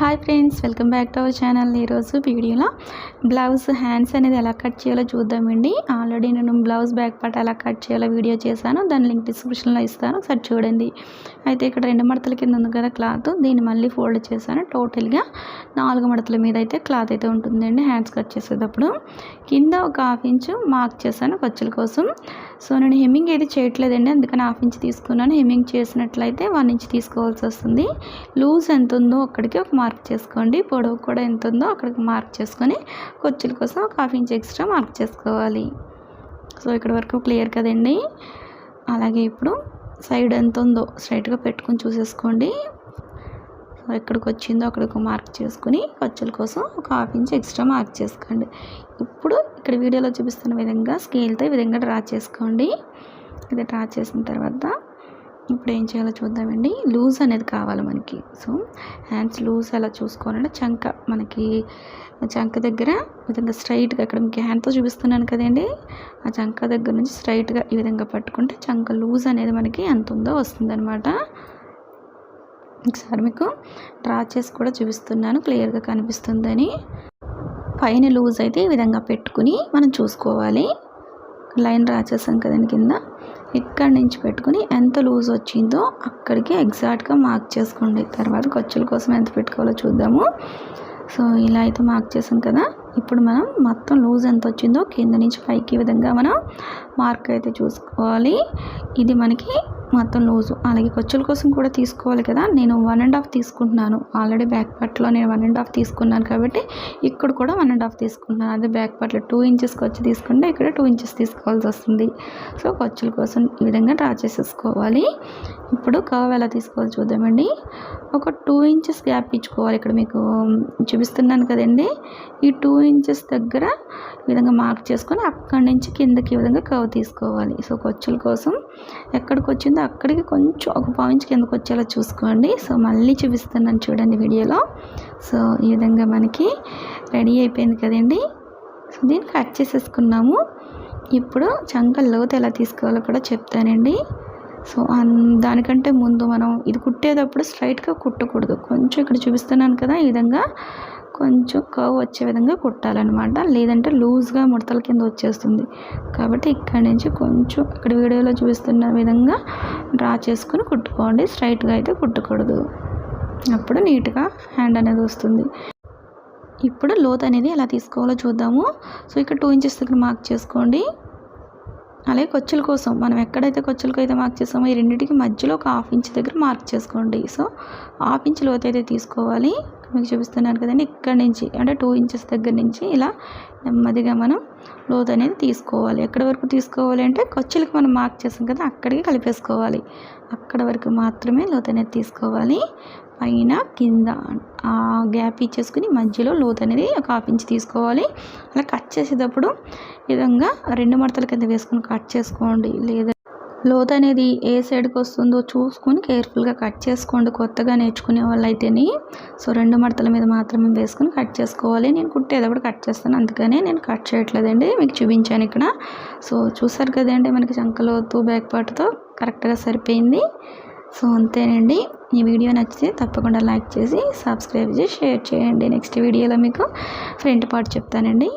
Hi friends welcome back to our channel ఈరోజు వీడియోలో blouse hands అనేది ఎలా కట్ చేయాలో చూద్దామండి. ఆల్రెడీ నేను బ్లౌజ్ బ్యాక్ పార్ట్ ఎలా కట్ చేయాలో వీడియో చేశాను. దాని లింక్ డిస్క్రిప్షన్లో ఇస్తాను. ఒకసారి చూడండి. అయితే ఇక్కడ రెండు మడతల కింద ఉంది కదా క్లాత్ దీన్ని మళ్ళీ ఫోల్డ్ చేశాను. టోటల్గా నాలుగు మడతల మీద అయితే క్లాత్ అయితే ఉంటుందండి. హ్యాండ్స్ కట్ చేసేటప్పుడు కింద ఒక హాఫ్ ఇంచు మార్క్ చేశాను ఖర్చుల కోసం. సో నేను హెమ్మింగ్ అయితే చేయట్లేదండి. అందుకని హాఫ్ ఇంచ్ తీసుకున్నాను. హెమ్మింగ్ చేసినట్లయితే వన్ ఇంచ్ తీసుకోవాల్సి వస్తుంది. లూజ్ ఎంత ఉందో అక్కడికి ఒక మార్క్ చేసుకోండి. పొడవు కూడా ఎంత ఉందో అక్కడికి మార్క్ చేసుకొని కొచ్చుల కోసం ఒక హాఫ్ ఇంచ్ ఎక్స్ట్రా మార్క్ చేసుకోవాలి. సో ఇక్కడ వరకు క్లియర్ కదండి? అలాగే ఇప్పుడు సైడ్ ఎంత ఉందో స్ట్రైట్గా పెట్టుకొని చూసేసుకోండి. సో ఎక్కడికి వచ్చిందో అక్కడికి మార్క్ చేసుకుని ఖర్చుల కోసం ఒక హాఫ్ ఇంచ్ ఎక్స్ట్రా మార్క్ చేసుకోండి. ఇప్పుడు ఇక్కడ వీడియోలో చూపిస్తున్న విధంగా స్కేల్తో ఈ విధంగా డ్రా చేసుకోండి. ఇది డ్రా చేసిన తర్వాత ఇప్పుడు ఏం చేయాలో చూద్దామండి. లూజ్ అనేది కావాలి మనకి. సో హ్యాండ్స్ లూజ్ ఎలా చూసుకోవాలంటే చంక మనకి చంక దగ్గర విధంగా స్ట్రైట్గా ఇక్కడ మీకు హ్యాండ్తో చూపిస్తున్నాను కదండి. ఆ చంక దగ్గర నుంచి స్ట్రైట్గా ఈ విధంగా పట్టుకుంటే చంక లూజ్ అనేది మనకి ఎంత ఉందో వస్తుందనమాట ఒకసారి మీకు డ్రా చేసి కూడా చూపిస్తున్నాను. క్లియర్గా కనిపిస్తుందని. పైన లూజ్ అయితే ఈ విధంగా పెట్టుకుని మనం చూసుకోవాలి. లైన్ డ్రా చేసాం కదండి కింద. ఇక్కడి నుంచి పెట్టుకుని ఎంత లూజ్ వచ్చిందో అక్కడికి ఎగ్జాక్ట్గా మార్క్ చేసుకోండి. తర్వాత ఖర్చుల కోసం ఎంత పెట్టుకోవాలో చూద్దాము. సో ఇలా అయితే మార్క్ చేసాం కదా. ఇప్పుడు మనం మొత్తం లూజ్ ఎంత వచ్చిందో కింద నుంచి పైకి విధంగా మనం మార్క్ అయితే చూసుకోవాలి. ఇది మనకి మొత్తం లూజు. అలాగే ఖర్చుల కోసం కూడా తీసుకోవాలి కదా. నేను వన్ అండ్ హాఫ్ తీసుకుంటున్నాను. ఆల్రెడీ బ్యాక్ పార్ట్లో నేను వన్ అండ్ హాఫ్ తీసుకున్నాను కాబట్టి ఇక్కడ కూడా వన్ అండ్ హాఫ్ తీసుకుంటున్నాను. అదే బ్యాక్ పార్ట్లో టూ ఇంచెస్కి వచ్చి తీసుకుంటే ఇక్కడ టూ ఇంచెస్ తీసుకోవాల్సి వస్తుంది. సో ఖర్చుల కోసం ఈ విధంగా డ్రా చేసేసుకోవాలి. ఇప్పుడు కర్వ్ ఎలా తీసుకోవాలి చూద్దామండి. ఒక టూ ఇంచెస్ గ్యాప్ ఇచ్చుకోవాలి ఇక్కడ మీకు. చూపిస్తున్నాను కదండి. ఈ టూ ఇంచెస్ దగ్గర ఈ విధంగా మార్క్ చేసుకొని అక్కడి నుంచి కిందకి ఈ విధంగా కర్వ్ తీసుకోవాలి. సో ఖర్చుల కోసం ఎక్కడికి వచ్చిందో అక్కడికి కొంచెం ఒక పాయింట్ కిందకి వచ్చేలా చూసుకోండి. సో మళ్ళీ చూపిస్తున్నాను చూడండి వీడియోలో. సో ఈ విధంగా మనకి రెడీ అయిపోయింది కదండి. సో దీన్ని కట్ చేసేసుకున్నాము. ఇప్పుడు చంక లోతు ఎలా తీసుకోవాలో కూడా చెప్తానండి. సో దానికంటే ముందు మనం ఇది కుట్టేటప్పుడు స్ట్రైట్గా కుట్టకూడదు. కొంచెం ఇక్కడ చూపిస్తున్నాను కదా ఈ విధంగా కొంచెం కవ్ వచ్చే విధంగా కుట్టాలన్నమాట. లేదంటే లూజ్గా ముడతల కింద వచ్చేస్తుంది. కాబట్టి ఇక్కడ నుంచి కొంచెం ఇక్కడ వీడియోలో చూపిస్తున్న విధంగా డ్రా చేసుకుని కుట్టుకోండి. స్ట్రైట్గా అయితే కుట్టకూడదు. అప్పుడు నీట్గా హ్యాండ్ అనేది వస్తుంది. ఇప్పుడు లోత్ అనేది ఎలా తీసుకోవాలో చూద్దాము. సో ఇక్కడ టూ ఇంచెస్ దగ్గర మార్క్ చేసుకోండి. అలాగే కొచ్చుల కోసం. మనం ఎక్కడైతే కొచ్చులకు అయితే మార్క్ చేసామో ఈ రెండింటికి మధ్యలో ఒక హాఫ్ ఇంచ్ దగ్గర మార్క్ చేసుకోండి. సో హాఫ్ ఇంచ్ లోతు అయితే తీసుకోవాలి. మీకు చూపిస్తున్నాను కదండి ఇక్కడ నుంచి అంటే టూ ఇంచెస్ దగ్గర నుంచి ఇలా నెమ్మదిగా మనం లోతు అనేది తీసుకోవాలి. ఎక్కడి వరకు తీసుకోవాలి అంటే కొచ్చులకు మనం మార్క్ చేసాం కదా అక్కడికి కలిపేసుకోవాలి. అక్కడ వరకు మాత్రమే లోతు అనేది తీసుకోవాలి. పైన కింద ఆ గ్యాప్ ఇచ్చేసుకుని మధ్యలో లోతు అనేది ఒక హాఫ్ ఇంచ్ తీసుకోవాలి. అలా కట్ చేసేటప్పుడు విధంగా రెండు మడతల కింద వేసుకొని కట్ చేసుకోండి. లేదా లోతు అనేది ఏ సైడ్కి వస్తుందో చూసుకొని కేర్ఫుల్గా కట్ చేసుకోండి. కొత్తగా నేర్చుకునే వాళ్ళు అయితేనే సో రెండు మడతల మీద మాత్రమే వేసుకొని కట్ చేసుకోవాలి. నేను కుట్టేటప్పుడు కట్ చేస్తాను. అందుకనే నేను కట్ చేయట్లేదండి. మీకు చూపించాను ఇక్కడ. సో చూసారు కదండి మనకి చంకలోతు బ్యాక్ పార్ట్తో కరెక్ట్గా సరిపోయింది. సో అంతేనండి. ఈ వీడియో నచ్చితే తప్పకుండా లైక్ చేసి సబ్స్క్రైబ్ చేసి షేర్ చేయండి. నెక్స్ట్ వీడియోలో మీకు ఫ్రంట్ పార్ట్ చెప్తానండి.